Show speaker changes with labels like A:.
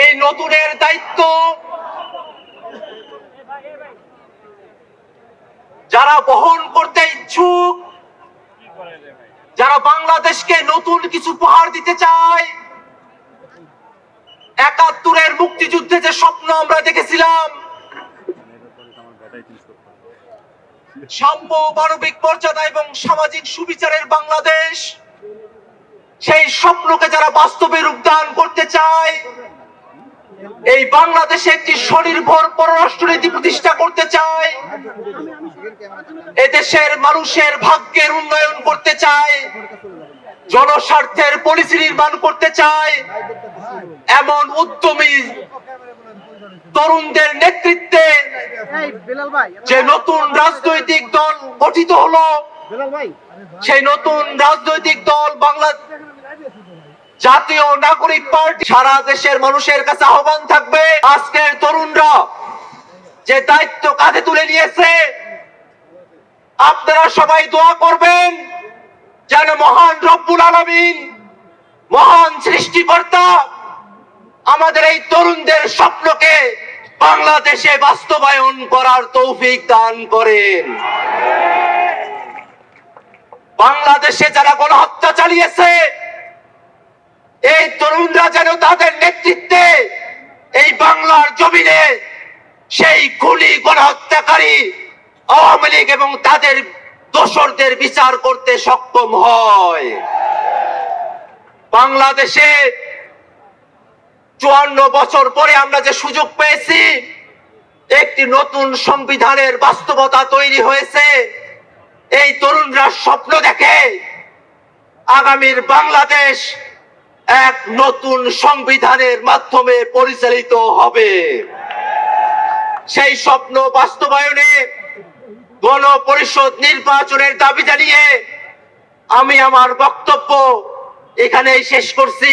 A: এই নতুনের দায়িত্ব। যারা বহন করতে ইচ্ছুক, যারা বাংলাদেশকে নতুন কিছু উপহার দিতে চায়, একাত্তরের মুক্তিযুদ্ধে যে স্বপ্ন আমরা দেখেছিলাম, সাম্য মানবিক মর্যাদা এবং সামাজিক সুবিচারের বাংলাদেশ, সেই স্বপ্নকে যারা বাস্তবে চায় এই বাংলাদেশে একটি স্বনির্ভর পররাষ্ট্রনীতি প্রতিষ্ঠা করতে চায়। এদেশের মানুষের ভাগ্যের উন্নয়ন করতে চায়। জনস্বার্থের পলিসি নির্মাণ করতে চায়। এমন উদ্যমী তরুণদের নেতৃত্বে যে নতুন রাজনৈতিক দল গঠিত হলো, সেই নতুন রাজনৈতিক দল বাংলা জাতীয় নাগরিক পার্টি সারা দেশের মানুষের কাছে আহ্বান থাকবে। আজকের তরুণরা যে দায়িত্ব কাঁধে তুলে নিয়েছে, আপনারা সবাই দোয়া করবেন যেন মহান রব্বুল আলমিন, মহান সৃষ্টিকর্তা আমাদের এই তরুণদের স্বপ্নকে বাংলাদেশে বাস্তবায়ন করার তৌফিক দান করেন। বাংলাদেশে যারা গণহত্যা চালিয়েছে এই তরুণরা যেন তাদের নেতৃত্বে এই বাংলার জমিনে সেই খুনি গণহত্যাকারী, আওয়ামী লীগ এবং তাদের দোসরদের বিচার করতে সক্ষম হয়। বাংলাদেশে চুয়ান্ন বছর পরে আমরা যে সুযোগ পেয়েছি, একটি নতুন সংবিধানের বাস্তবতা তৈরি হয়েছে। এই তরুণরা স্বপ্ন দেখে আগামীর বাংলাদেশ এক নতুন সংবিধানের মাধ্যমে পরিচালিত হবে। সেই স্বপ্ন বাস্তবায়নে গণপরিষদ নির্বাচনের দাবি জানিয়ে আমি আমার বক্তব্য এখানেই শেষ করছি।